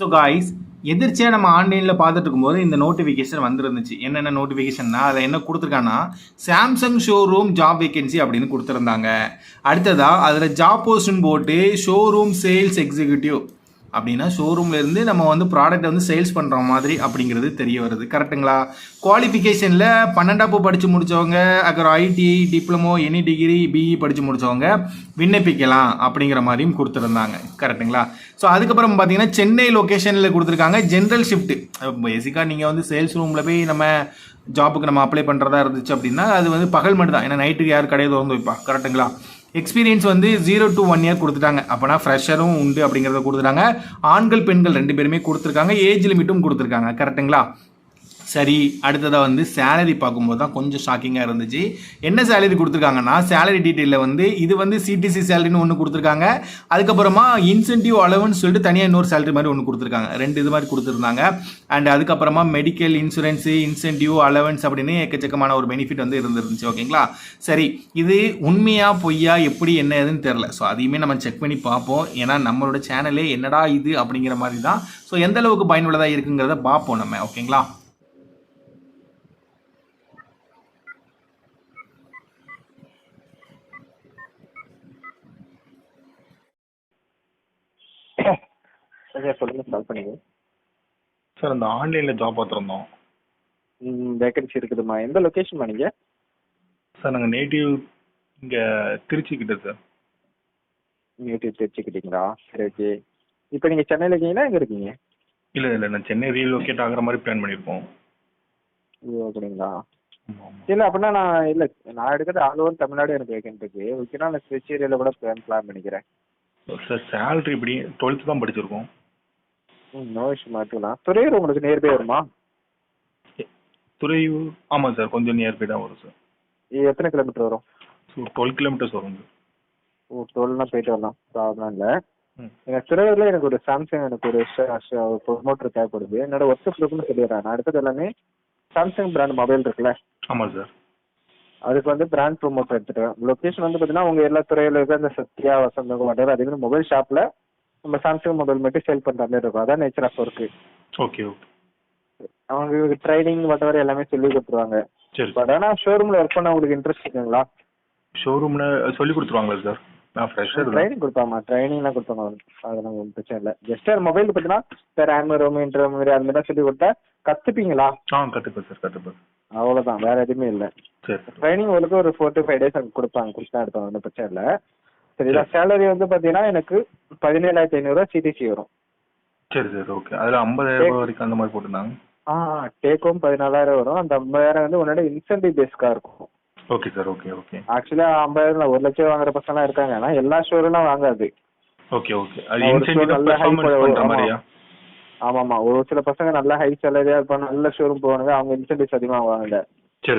So guys எதிர்ச்சியாக நம்ம ஆன்லைனில் பார்த்துட்டு இருக்கும்போது இந்த நோட்டிஃபிகேஷன் வந்துருந்துச்சு. என்னென்ன நோட்டிஃபிகேஷன்னா அதில் என்ன கொடுத்துருக்காங்கன்னா சாம்சங் ஷோரூம் ஜாப் வேகன்சி அப்படின்னு கொடுத்துருந்தாங்க. அடுத்ததாக அதில் ஜாப் போஸ்ட்னு போட்டு ஷோரூம் சேல்ஸ் எக்ஸிக்யூட்டிவ் அப்படின்னா ஷோரூம்லேருந்து நம்ம வந்து ப்ராடக்ட் வந்து சேல்ஸ் பண்ணுற மாதிரி அப்படிங்கிறது தெரிய வருது. கரெக்ட்டுங்களா குவாலிஃபிகேஷனில் பன்னெண்டாப்பு படித்து முடித்தவங்க அப்புறம் IT diploma any degree BE படித்து முடித்தவங்க விண்ணப்பிக்கலாம் அப்படிங்கிற மாதிரியும் கொடுத்துருந்தாங்க. கரெக்ட்டுங்களா ஸோ அதுக்கப்புறம் பார்த்தீங்கன்னா சென்னை லொக்கேஷனில் கொடுத்துருக்காங்க ஜென்ரல் ஷிஃப்ட் பேசிக்காக நீங்கள் வந்து சேல்ஸ் ரூமில் போய் நம்ம ஜாப்புக்கு நம்ம அப்ளை பண்ணுறதா இருந்துச்சு அப்படின்னா அது வந்து பகல் மட்டும் தான் ஏன்னா நைட்டுக்கு யார் கடையை திறந்து வைப்பா? கரெக்ட்டுங்களா எக்ஸ்பீரியன்ஸ் வந்து ஜீரோ டு ஒன் இயர் கொடுத்துட்டாங்க. அப்போனா ஃப்ரெஷரும் உண்டு அப்படிங்கிறத கொடுத்துட்டாங்க. ஆண்கள் பெண்கள் ரெண்டு பேருமே கொடுத்துருக்காங்க. ஏஜ் லிமிட்டும் கொடுத்துருக்காங்க. கரெக்ட்டுங்களா சரி அடுத்ததாக வந்து சேலரி பார்க்கும்போது தான் கொஞ்சம் ஷாக்கிங்காக இருந்துச்சு. என்ன சேலரி கொடுத்துருக்காங்கன்னா சேலரி டீட்டெயிலில் வந்து இது வந்து சிடிசி சேலரின்னு ஒன்று கொடுத்துருக்காங்க. அதுக்கப்புறமா இன்சென்டிவ் அலவன்ஸ் சொல்லிட்டு தனியாக இன்னொரு சேலரி மாதிரி ஒன்று கொடுத்துருக்காங்க. ரெண்டு இது மாதிரி கொடுத்துருந்தாங்க. அண்ட் அதுக்கப்புறமா மெடிக்கல் இன்சூரன்ஸு இன்சென்டிவ் அலவன்ஸ் அப்படின்னு எக்கச்சக்கமான ஒரு பெனிஃபிட் வந்து இருந்துருந்துச்சு ஓகேங்களா சரி இது உண்மையா பொய்யா எப்படி என்ன ஏதுன்னு தெரில ஸோ அதையுமே நம்ம செக் பண்ணி பார்ப்போம். ஏன்னா நம்மளோட சேனலே என்னடா இது அப்படிங்கிற மாதிரி தான். ஸோ எந்த அளவுக்கு பயனுள்ளதாக இருக்குங்கிறத பார்ப்போம் நம்ம ஓகேங்களா சார் சொல்லுங்க கால் பண்ணீங்க சார் அந்த ஆன்லைனில் ஜாப் பார்த்துருந்தோம். வேகன்சி இருக்குதுமா எந்த லொக்கேஷன்மா நீங்கள் சார் நாங்கள் நேட்டிவ் இங்கே திருச்சி கிட்ட சார் யூடியூப் தெரிஞ்சுக்கிட்டீங்களா சரி ஓகே இப்போ நீங்கள் சென்னையில் இருக்கீங்களா? எங்கே இருக்கீங்க? இல்லை இல்லை நான் சென்னை ரீலோகேட் ஆகிற மாதிரி பிளான் பண்ணியிருக்கோம் ஓ அப்படிங்களா இல்லை அப்படின்னா நான் இல்லை நான் எடுக்கிறது ஆல் ஓவர் தமிழ்நாடு எனக்கு வேகன்ட் இருக்கு. ஓகேனா நான் திருச்சி ஏரியாவில் கூட பிளான் பிளான் பண்ணிக்கிறேன். சார் சேலரி இப்படி டுவெல்த்து தான் படிச்சிருக்கோம். நோ இஷ்யூ மாற்றிக்கலாம் துறையூர் உங்களுக்கு நியர்பை வருமா? துறையூர் ஆமாம் சார் கொஞ்சம் நியர்பை தான் வரும் சார் எத்தனை கிலோமீட்டர் வரும்? ஸோ டுவெல் கிலோமீட்டர்ஸ் வரும் சார் ஓ டுவெல்னா போயிட்டு வரலாம். ப்ராப்ளம் இல்லை. எனக்கு துறையூரில் எனக்கு ஒரு சாம்சங் எனக்கு ஒரு ப்ரொமோட்டர் தேவைப்படுது. என்னோட ஒர்க் ப்ரூஃப்னு சொல்லிடுறேன். நான் அடுத்தது எல்லாமே சாம்சங் பிராண்ட் மொபைல் இருக்குல்ல? ஆமாம் சார் அதுக்கு வந்து பிராண்ட் ப்ரோமோட்டர் எடுத்துட்டேன் லொகேஷன் வந்து பார்த்தீங்கன்னா உங்க எல்லா துறையில இருக்க அந்த சத்யா வசந்தம் whatever அதே மாதிரி மொபைல் ஷாப்ல நம்ம சாம்சங் மொபைல் மட்டும் சேல் பண்ற மாதிரி இருக்கும். அதான் nature of work okay okay அவங்க ட்ரைனிங் whatever எல்லாமே சொல்லி கொடுத்துருவாங்க. பட் ஆனா ஷோரூம்ல ஒர்க் பண்ண உங்களுக்கு இன்ட்ரெஸ்ட் இருக்குங்களா? ஷோரூமில் சொல்லி கொடுத்துருவாங்களா சார் நான் ஃப்ரெஷர் தான் ட்ரைனிங் கொடுப்பாமா ட்ரைனிங்லாம் கொடுப்பாங்க. அது நம்ம ஒன்றும் பிரச்சனை இல்லை. ஜஸ்ட் ஒரு மொபைல் பார்த்தீங்கன்னா சார் ரேம் ரோம் இன்டர் மாதிரி அந்த மாதிரி சொல்லி கொடுத்தா கத்துப்பீங்களா? ஆ கற்றுப்பேன் சார் கற்றுப்பேன் அவ்வளவுதான். வேற எதுவுமே இல்லை. ட்ரைனிங் உங்களுக்கு ஒரு ஃபோர் டு ஃபைவ் டேஸ் எனக்கு கொடுப்பாங்க. கொடுத்தா எடுப்பாங்க ஒன்றும் பிரச்சனை இல்லை. சரிங்களா சேலரி வந்து பார்த்தீங்கன்னா எனக்கு பதினேழாயிரத்தி ஐநூறுரூவா சிடிசி வரும். சரி சார் ஓகே அதில் ஐம்பதாயிரம் வரைக்கும் அந்த மாதிரி போட்டிருந்தாங்க. ஆ டேக் ஹோம் பதினாலாயிரம் வரும். அந்த ஐம்பதாயிரம் வந்து உன்னோட இன்சென்டிவ் பேஸ்க்காக இருக்கும். ஓகே சார் ஓகே ஓகே ஆக்சுவலாக ஐம்பதாயிரம் ஒரு லட்சம் வாங்குற பசங்களாம் இருக்காங்க. ஆனால் எல்லா ஷோரூம்லாம் வாங்காது. ஓகே ஓகே நல்ல பண்ணுற ஆமா. ஆமாம்மா. ஒரு சில பசங்க நல்ல ஹை சேலரியாக இருப்பாங்க. நல்ல ஷோரூம் போவாங்க அவங்க இன்சென்டிவ்ஸ்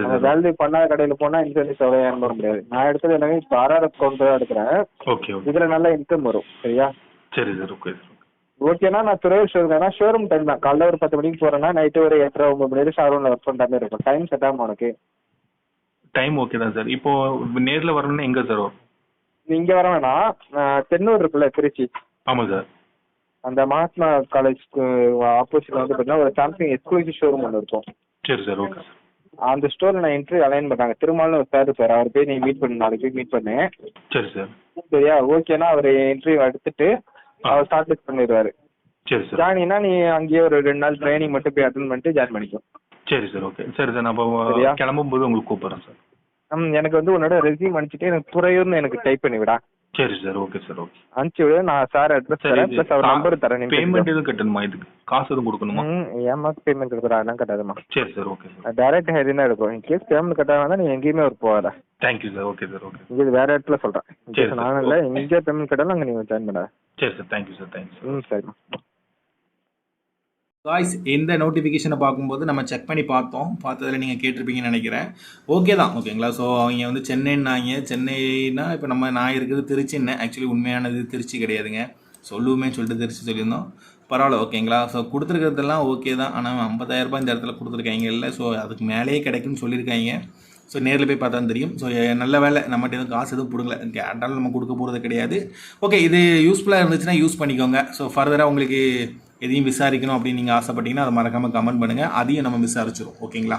நம்ம சார் வேல்யூ பண்ணாத கடையில் போனால் இன்சென்டிவ்ஸ் அவ்வளோ ஏன் பண்ண முடியாது. நான் எடுத்தது எல்லாமே இப்போ ஆர்ஆர்எஃப் கவுண்டர் தான் எடுக்கிறேன். இதில் நல்ல இன்கம் வரும். சரியா? சரி சார். ஓகே ஓகேனா நான் துறையூர் ஷோரூம் ஷோரூம் டைம் தான். காலைல ஒரு பத்து மணிக்கு போறேன்னா நைட்டு ஒரு எட்டரை ஒன்பது மணி வரைக்கும் ஷோரூம்ல ஒர்க் பண்ற மாதிரி இருக்கும். டைம் செட் ஆகும் உனக்கு. டைம் ஓகே தான் சார் இப்போ நேரில் வரணும்னா எங்கே சார் வரும் நீ இங்க வர வேணாம். தென்னூர் இருக்குல்ல திருச்சி. ஆமாம் சார் அந்த மகாத்மா காலேஜ்க்கு ஆப்போசிட்ல வந்து பார்த்தீங்கன்னா ஒரு சாம்சங் எக்ஸ்க்ளூசிவ் ஷோரூம் ஒன்று இருக்கும். சரி சார் ஓகே சார் அந்த ஸ்டோர்ல நான் இன்டர்வியூ அலைன் பண்ணாங்க. திருமால்னு ஒரு சார் சார் அவர் போய் நீ மீட் பண்ணு நாளைக்கு போய் மீட் பண்ணு. சரி சார் சரியா? ஓகேனா அவர் இன்டர்வியூ எடுத்துட்டு அவர் லிஸ்ட் பண்ணிடுவாரு. சரி சார் ஜாயினா நீ அங்கேயே ஒரு ரெண்டு நாள் ட்ரைனிங் மட்டும் போய் அட்டன் பண்ணிட்டு ஜாயின் பண்ணிக்கோ. சரி சார் ஓகே சரி சார் நான் அப்போ சரியா? கிளம்பும்போது உங்களுக்கு கூப்பிட்றேன் சார். எனக்கு வந்து உன்னோட ரெஸ்யூம் அனுப்பிச்சிட்டு எனக்கு துறையூர்னு எனக்கு டைப் பண்ணி விடா. சரி சார் ஓகே சார் ஓகே அனுப்பிச்சு விடு நான் சார் அட்ரஸ் சரி தரேன் ப்ளஸ் அவர் நம்பர் தரேன் பேமெண்ட் எதுவும் கட்டணுமா இதுக்கு? காசு எதுவும் கொடுக்கணுமா? ஏமா பேமெண்ட் கொடுக்குறா அதெல்லாம் கட்டாதுமா சரி sir okay sir. Direct hire தான் இருக்கும். இன்கேஸ் பேமெண்ட் கட்டாதான் நீ எங்கேயுமே ஒரு போகாத. Thank you sir okay sir okay இது வேற இடத்துல சொல்கிறேன் சரி. நானும் இல்லை இங்கே பேமெண்ட் கட்டாலும் அங்கே நீங்கள் ஜாயின் பண்ணாத. சரி சார் தேங்க்யூ சார் தேங்க்யூ ம் சரிம்மா. காய்ஸ் இந்த நோட்டிஃபிகேஷனை பார்க்கும்போது நம்ம செக் பண்ணி பார்த்தோம். பார்த்ததில் நீங்கள் கேட்டிருப்பீங்கன்னு நினைக்கிறேன். ஓகே தான். ஓகேங்களா ஸோ அவங்க வந்து சென்னைன்னாங்க. சென்னைனா இப்போ நம்ம நான் இருக்கிறது திருச்சின்னு. ஆக்சுவலி உண்மையானது திருச்சி கிடையாதுங்க. சொல்லுவோமே சொல்லிட்டு திருச்சி சொல்லியிருந்தோம். பரவாயில்ல. ஓகேங்களா ஸோ கொடுத்துருக்கிறதெல்லாம் ஓகே தான். ஆனால் ஐம்பதாயிரரூபா இந்த இடத்துல கொடுத்துருக்காங்க. இல்லை ஸோ அதுக்கு மேலேயே கிடைக்கும்னு சொல்லியிருக்காங்க. ஸோ நேரில் போய் பார்த்தா தெரியும். ஸோ நல்ல வேலை. நம்மகிட்ட எதுவும் காசு எதுவும் கொடுக்கல கேட்டாலும் நம்ம கொடுக்க போகிறது கிடையாது. ஓகே இது யூஸ்ஃபுல்லாக இருந்துச்சுன்னா யூஸ் பண்ணிக்கோங்க. ஸோ ஃபர்தராக உங்களுக்கு எதையும் விசாரிக்கணும் அப்படின்னு நீங்கள் ஆசைப்பட்டீங்கன்னா அதை மறக்காமல் கமெண்ட் பண்ணுங்கள் அதையும் நம்ம விசாரிச்சிடும் ஓகேங்களா?